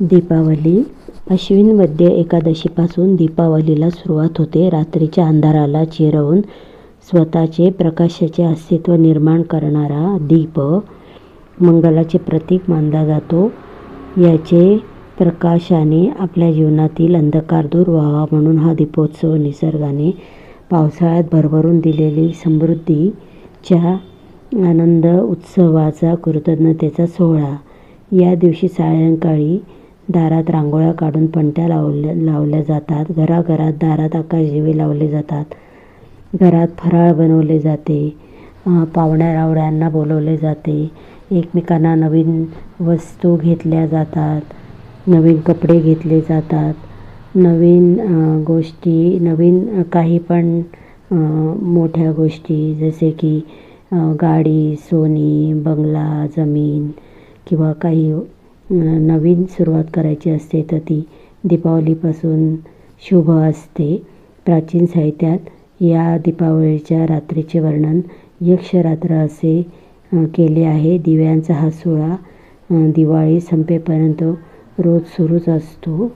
दीपावली अश्विन वद्य एकादशीपासून दीपावलीला सुरुवात होते. रात्रीच्या अंधाराला चिरवून स्वतःचे प्रकाशाचे अस्तित्व निर्माण करणारा दीप मंगलाचे प्रतीक मानला जातो. याचे प्रकाशाने आपल्या जीवनातील अंधकार दूर व्हावा म्हणून हा दीपोत्सव निसर्गाने पावसाळ्यात भरभरून दिलेली समृद्धीच्या आनंद उत्सवाचा कृतज्ञतेचा सोहळा. या दिवशी सायंकाळी दारात रांगोळ्या काढून पणत्या लावल्या लावल्या जातात. घराघरात दारात आकाशदिवे लावले जातात. घरात फराळ बनवले जाते. पाहुण्यारावळ्यांना बोलवले जाते. एकमेकांना नवीन वस्तू घेतल्या जातात. नवीन कपडे घेतले जातात. नवीन गोष्टी नवीन काही पण मोठ्या गोष्टी जसे की गाडी, सोनी बंगला, जमीन किंवा काही नवीन सुरुवात करायची असते तर ती दीपावलीपासून शुभ असते. प्राचीन साहित्यात या दीपावलीच्या रात्रीचे वर्णन यक्षरात्र असे केले आहे. दिव्यांचा हा सोहळा दिवाळी संपेपर्यंत रोज सुरूच असतो.